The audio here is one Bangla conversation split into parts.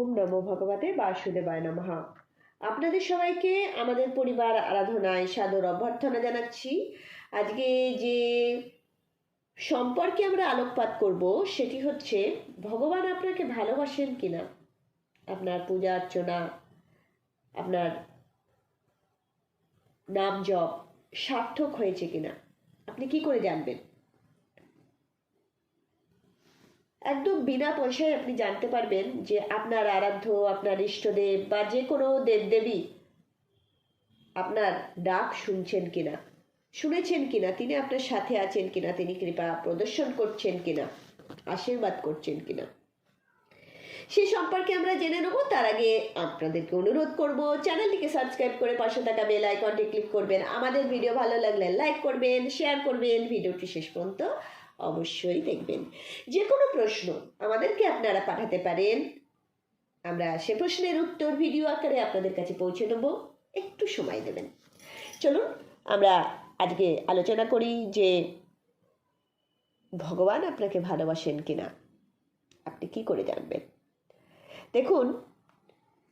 ওম নমো ভগবতে বাসুদেবায় নমঃ। আপনাদের সবাইকে আমাদের পরিবার আরাধনায় সাদর অভ্যর্থনা জানাচ্ছি। আজকে যে সম্পর্কে আমরা আলোকপাত করব সেটি হচ্ছে, ভগবান আপনাকে ভালোবাসেন কিনা? আপনার পূজা অর্চনা, আপনার নাম জপ সার্থক হয়েছে কিনা? আপনি কি করে জানবেন? একদম বিনা পয়সায় আপনি জানতে পারবেন যে আপনার আরাধ্য, আপনার ইষ্টদেব বা যে কোনো দেবদেবী আপনার ডাক শুনছেন কিনা, শুনেছেন কিনা, তিনি আপনার সাথে আছেন কিনা, তিনি কৃপা প্রদর্শন করছেন কিনা, আশীর্বাদ করছেন কিনা। সে সম্পর্কে আমরা জেনে নেব, তার আগে আপনাদেরকে অনুরোধ করব, চ্যানেলটিকে সাবস্ক্রাইব করে পাশে থাকা বেল আইকনটি ক্লিক করবেন। আমাদের ভিডিও ভালো লাগলে লাইক করবেন, শেয়ার করবেন। ভিডিওটি শেষ পর্যন্ত অবশ্যই দেখবেন। যে কোনো প্রশ্ন আমাদেরকে আপনারা পাঠাতে পারেন। আমরা সে প্রশ্নের উত্তর ভিডিও আকারে আপনাদের কাছে পৌঁছে দেব একটু সময় দেবেন। চলুন, আমরা আজকে আলোচনা করি যে ভগবান আপনাকে ভালোবাসেন কিনা। আপনি কি করে জানবেন? দেখুন,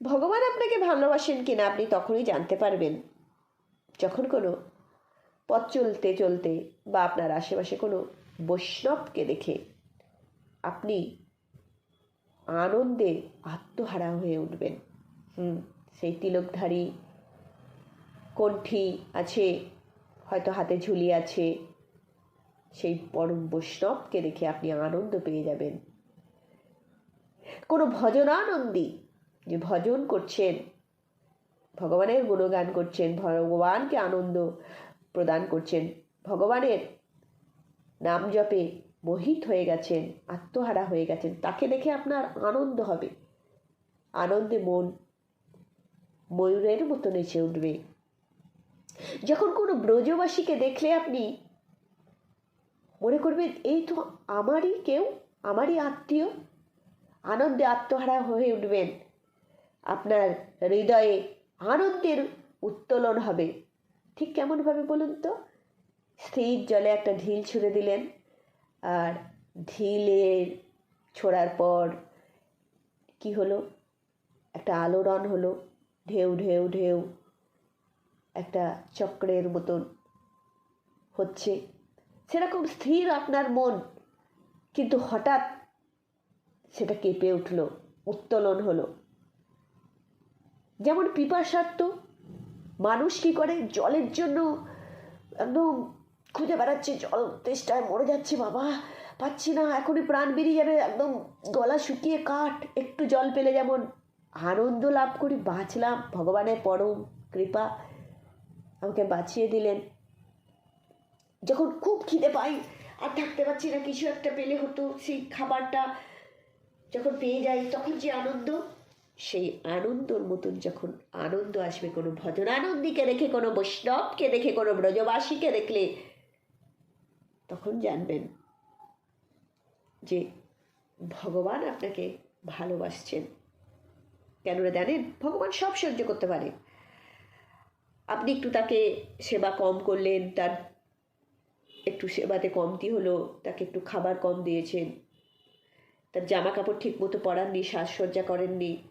ভগবান আপনাকে ভালোবাসেন কিনা আপনি তখনই জানতে পারবেন যখন কোনো পথ চলতে চলতে বা আপনার আশেপাশে কোনো বৈষ্ণবকে দেখে আপনি আনন্দে আত্মহারা হয়ে উঠবেন। হুম, সেই তিলকধারী কণ্ঠী আছে, হয়তো হাতে ঝুলি আছে। সেই পরম বৈষ্ণবকে দেখে আপনি আনন্দ পেয়ে যাবেন। কোনো ভজনানন্দী যে ভজন করছেন, ভগবানের গুণগান করছেন, ভগবানকে আনন্দ প্রদান করছেন, ভগবানের নাম জপে মোহিত হয়ে গেছেন, আত্মহারা হয়ে গেছেন। তাকে দেখে আপনার আনন্দ হবে। আনন্দে মন ময়ূরের মতো নেচে উঠবে। যখন কোনো ব্রজবাসীকে দেখলে আপনি মনে করবেন, এই তো আমারই কেউ, আমারই আত্মীয়। আনন্দে আত্মহারা হয়ে উঠবেন। আপনার হৃদয়ে আনন্দের উত্তোলন হবে। ঠিক কেমনভাবে বলুন তো? স্থির জলে একটা ঢিল ছুঁড়ে দিলেন। আর ঢিলের ছোড়ার পর কি হলো? একটা আলোড়ন হলো, ঢেউ ঢেউ ঢেউ। একটা চক্রের মতন হচ্ছে। সেরকম স্থির আপনার মন, কিন্তু হঠাৎ সেটা কেঁপে উঠল, উত্তোলন হলো। যেমন পিপাসার্থ মানুষ কি করে? জলের জন্য একদম খুঁজে বেড়াচ্ছে জল তেষ্টায় মরে যাচ্ছে বাবা। পাচ্ছি না, এখনই প্রাণ বেরিয়ে যাবে, একদম গলা শুকিয়ে কাঠ, একটু জল পেলে যেমন। আনন্দ লাভ করি, বাঁচলাম, ভগবানের পরম কৃপা আমাকে বাঁচিয়ে দিলেন। যখন খুব খিদে পাই, আর থাকতে পারছি না, কিছু একটা পেলে হতো, সেই খাবারটা যখন পেয়ে যাই, তখন যে আনন্দ, সেই আনন্দর মতন যখন আনন্দ আসবে কোনো ভজনানন্দীকে দেখে কোনো বৈষ্ণবকে দেখে কোনো ব্রজবাসীকে দেখলে তখন জানবেন যে ভগবান আপনাকে ভালোবাসছেন। কেননা জানেন, ভগবান সব সহ্য করতে পারে। আপনি একটু তাকে সেবা কম করলেন, তার একটু সেবাতে কমতি হলো, তাকে একটু খাবার কম দিয়েছেন, তার জামা কাপড় ঠিক মতো পরাননি, সাজসজ্জা করেননি,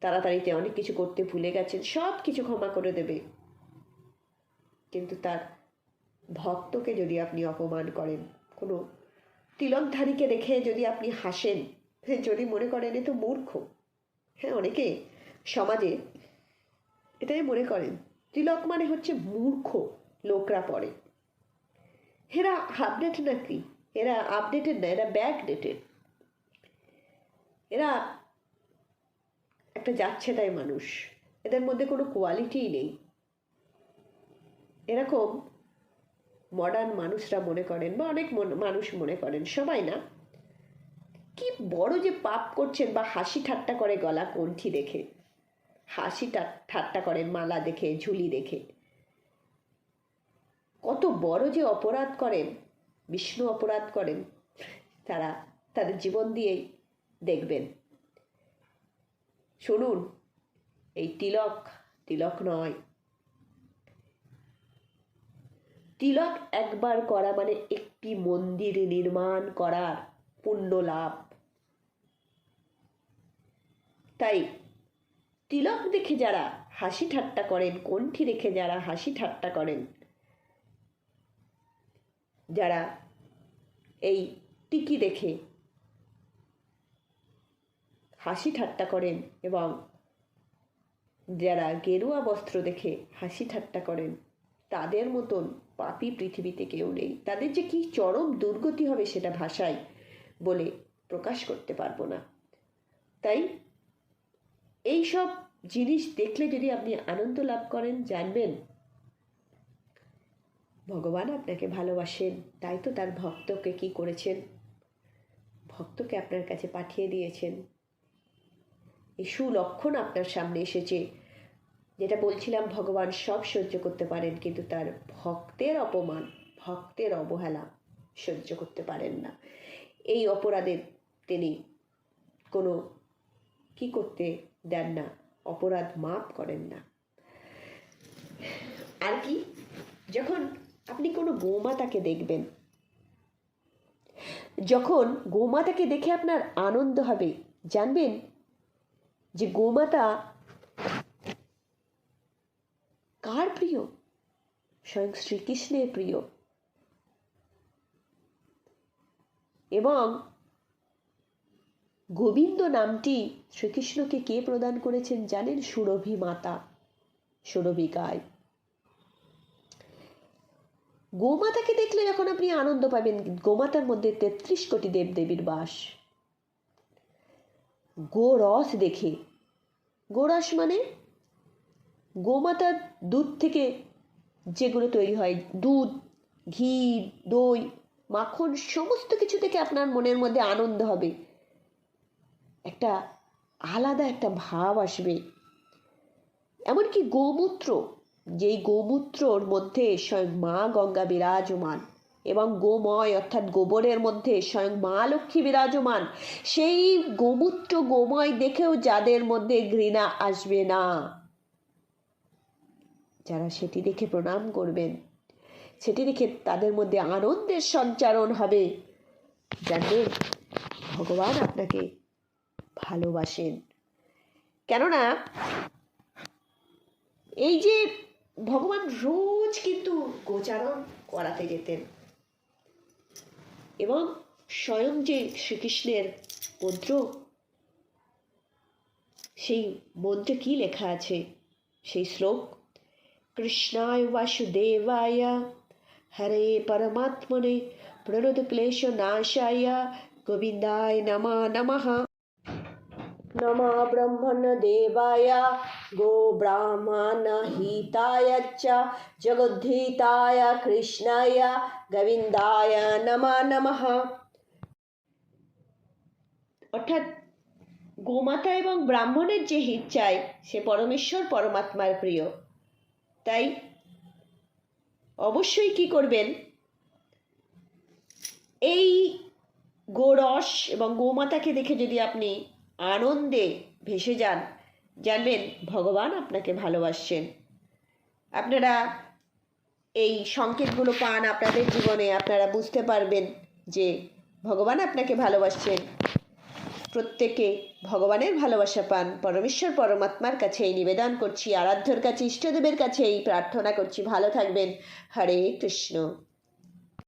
তাড়াতাড়িতে অনেক কিছু করতে ভুলে গেছেন সব কিছু ক্ষমা করে দেবে। কিন্তু তার ভক্তকে যদি আপনি অপমান করেন, কোনো তিলকধারীকে দেখে যদি আপনি হাসেন যদি মনে করেন এ তো মূর্খ। হ্যাঁ অনেকে সমাজে এটাই মনে করেন, তিলক মানে হচ্ছে মূর্খ লোকরা পড়ে। এরা আপডেট নাকি এরা আপডেটেড না, এরা ব্যাক ডেটেড এরা একটা যাচ্ছে তাই মানুষ, এদের মধ্যে কোনো কোয়ালিটিই নেই। এরকম মডার্ন মানুষরা মনে করেন বা অনেক মানুষ মনে করেন, সবাই না? কি বড় যে পাপ করছেন বা হাসি ঠাট্টা করে গলা কণ্ঠি দেখে, হাসি ঠাট্টা করেন মালা দেখে, ঝুলি দেখে। কত বড় যে অপরাধ করেন, বিষ্ণু অপরাধ করেন, তারা তাদের জীবন দিয়েই দেখবেন। শুনুন, এই তিলক তিলক নয় তিলক একবার করা মানে একটি মন্দির নির্মাণ করার পুণ্য লাভ। তাই তিলক দেখে যারা হাসি ঠাট্টা করেন, কণ্ঠি রেখে যারা হাসি ঠাট্টা করেন, যারা এই টিকি দেখে হাসি ঠাট্টা করেন এবং যারা গেরুয়া বস্ত্র দেখে হাসি ঠাট্টা করেন, তাদের মতন পাপি পৃথিবীতে কেউ নেই, তাদের যে কি চরম দুর্গতি হবে সেটা ভাষায় বলে প্রকাশ করতে পারব না। তাই এই সব জিনিস দেখলে যদি আপনি আনন্দ লাভ করেন, জানবেন, ভগবান আপনাকে ভালোবাসেন, তাই তো তার ভক্তকে কি করেছেন? ভক্তকে আপনার কাছে পাঠিয়ে দিয়েছেন। এই সুলক্ষণ আপনার সামনে এসেছে। যেটা বলছিলাম, ভগবান সব সহ্য করতে পারেন, কিন্তু তার ভক্তের অপমান, ভক্তের অবহেলা সহ্য করতে পারেন না। এই অপরাধে তিনি কোনো কি করতে দেন না, অপরাধ মাপ করেন না। আর কি, যখন আপনি কোনো গোমাতাকে দেখবেন, যখন গোমাতাকে দেখে আপনার আনন্দ হবে, জানবেন যে গোমাতা কার প্রিয়? স্বয়ং শ্রীকৃষ্ণের প্রিয়। এবং গোবিন্দ নামটি শ্রীকৃষ্ণকে কে প্রদান করেছেন জানেন? সুরভি মাতা, সুরভি গায় গোমাতাকে দেখলে যখন আপনি আনন্দ পাবেন। গোমাতার মধ্যে তেত্রিশ কোটি দেবদেবীর বাস। গোরস দেখে। গোরস মানে? গোমাতার দুধ থেকে যেগুলো তৈরি হয়, দুধ, ঘি, দই, মাখন, সমস্ত কিছু থেকে আপনার মনের মধ্যে আনন্দ হবে। একটা আলাদা একটা ভাব আসবে। এমনকি গোমূত্র, যেই গোমূত্রর মধ্যে স্বয়ং মা গঙ্গা বিরাজমান এবং গোময় অর্থাৎ গোবরের মধ্যে স্বয়ং মা লক্ষ্মী বিরাজমান, সেই গোমূত্র গোময় দেখেও যাদের মধ্যে ঘৃণা আসবে না। যারা সেটি দেখে প্রণাম করবেন, সেটি দেখে তাদের মধ্যে আনন্দের সঞ্চারণ হবে। জানবেন ভগবান আপনাকে ভালোবাসেন। কেননা, এই যে ভগবান রোজ কিন্তু গোচারণ করাতে যেতেন এবং স্বয়ং যে শ্রীকৃষ্ণের মন্ত্র সেই মন্ত্রে কি লেখা আছে? সেই শ্লোক ক্লেশ নাশায় গোবিন্দায় নমা নমঃ নমা ব্রহ্মণ দেবায় গো ব্রাহ্মণ হিতায় চ জগদ্ধিতায় কৃষ্ণায় গোবিন্দায় নমা নমঃ অর্থাৎ গোমাতা এবং ব্রাহ্মণের যে হিত চায় সে পরমেশ্বর, পরমাত্মার প্রিয়। তাই অবশ্যই কি করবেন? এই গোরস এবং গোমাতাকে দেখে যদি আপনি আনন্দে ভেসে যান, জানবেন ভগবান আপনাকে ভালোবাসছেন। আপনারা এই সংকেতগুলো পান আপনাদের জীবনে, আপনারা বুঝতে পারবেন যে ভগবান আপনাকে ভালোবাসছেন। প্রত্যেকে ভগবানের ভালোবাসা পান। পরমেশ্বর পরমাত্মার কাছে এই নিবেদন করছি। আরাধ্যর কাছে, ইষ্টদেবের কাছে এই প্রার্থনা করছি। ভালো থাকবেন। হরে কৃষ্ণ।